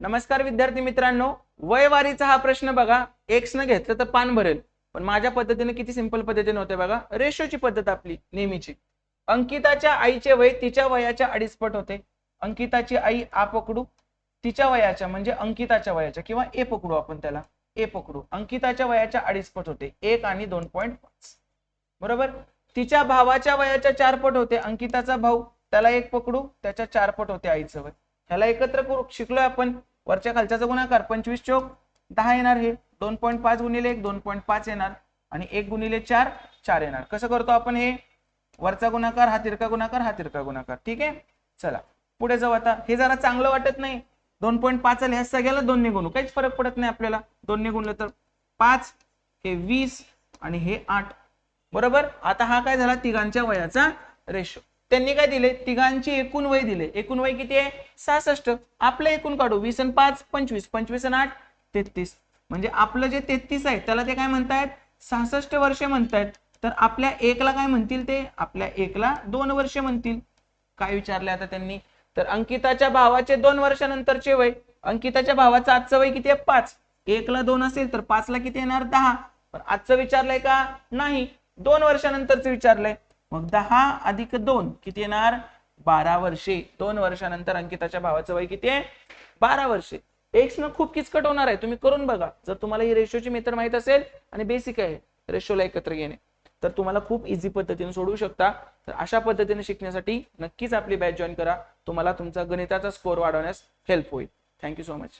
नमस्कार विद्यार्थी मित्रांनो वयवारीचा हा प्रश्न बघा. एक्स न घेतलं तर पान भरेल. पण माझ्या पद्धतीने किती सिंपल पद्धतीने होते बघा. रेशोची पद्धत आपली नेहमीची. अंकिताच्या आईचे वय तिच्या वयाच्या अडीचपट होते. अंकिताची आई आ पकडू तिच्या वयाच्या म्हणजे अंकिताच्या वयाच्या किंवा ए पकडू आपण त्याला. ए पकडू. अंकिताच्या वयाच्या अडीचपट होते. एक आणि दोन पॉईंट पाच. बरोबर? तिच्या भावाच्या वयाच्या चारपट होते. अंकिताचा भाऊ त्याला एक पकडू त्याच्या चारपट होते आईचं वय. ह्याला एकत्र करू शिकलोय आपण. वरच्या खालच्याचा गुणाकार पंचवीस चोक दहा येणार हे. दोन पॉईंट पाच गुणिले एक दोन पॉईंट पाच येणार. आणि एक गुणिले चार चार येणार. कसं करतो आपण हे? वरचा गुणाकार हा तिरका गुणाकार हा तिरका गुणाकार. ठीक आहे? चला. पुढे जाऊ आता. हे जरा चांगलं वाटत नाही. दोन पॉईंट पाच आले ह्या सगळ्याला दोन गुणू काहीच फरक पडत नाही आपल्याला. दोन गुणलं तर पाच हे वीस आणि हे आठ. बरोबर? आता हा काय झाला? तिघांच्या वयाचा रेशो. त्यांनी काय दिले? तिघांची एकूण वय दिले. एकूण वय किती आहे? सहासष्ट. आपलं एकूण काढू. वीस आणि पाच पंचवीस. पंचवीस आणि आठ तेहतीस. म्हणजे आपलं जे तेहतीस आहे त्याला ते काय म्हणतायत? सहासष्ट वर्षे म्हणतायत. तर आपल्या एकला काय म्हणतील ते? आपल्या एकला दोन वर्ष म्हणतील. काय विचारले आता त्यांनी? तर अंकिताच्या भावाचे दोन वर्षानंतरचे वय. अंकिताच्या भावाचं आजचं वय किती आहे? पाच. एकला दोन असेल तर पाचला किती येणार? दहा. पण आजचं विचारलंय का? नाही. दोन वर्षानंतरच विचारलंय. मग दहा अधिक दोन किती येणार? बारा वर्षे. दोन वर्षानंतर अंकिताच्या भावाचं वय किती आहे? बारा वर्षे. एक्स न खूप किचकट होणार आहे. तुम्ही करून बघा. जर तुम्हाला ही रेशोची मेथड माहीत असेल आणि बेसिक आहे रेशोला एकत्र घेणे तर तुम्हाला खूप इझी पद्धतीने सोडवू शकता. तर अशा पद्धतीने शिकण्यासाठी नक्कीच आपली बॅच जॉईन करा. तुम्हाला तुमचा गणिताचा स्कोर वाढवण्यास हेल्प होईल. Thank you so much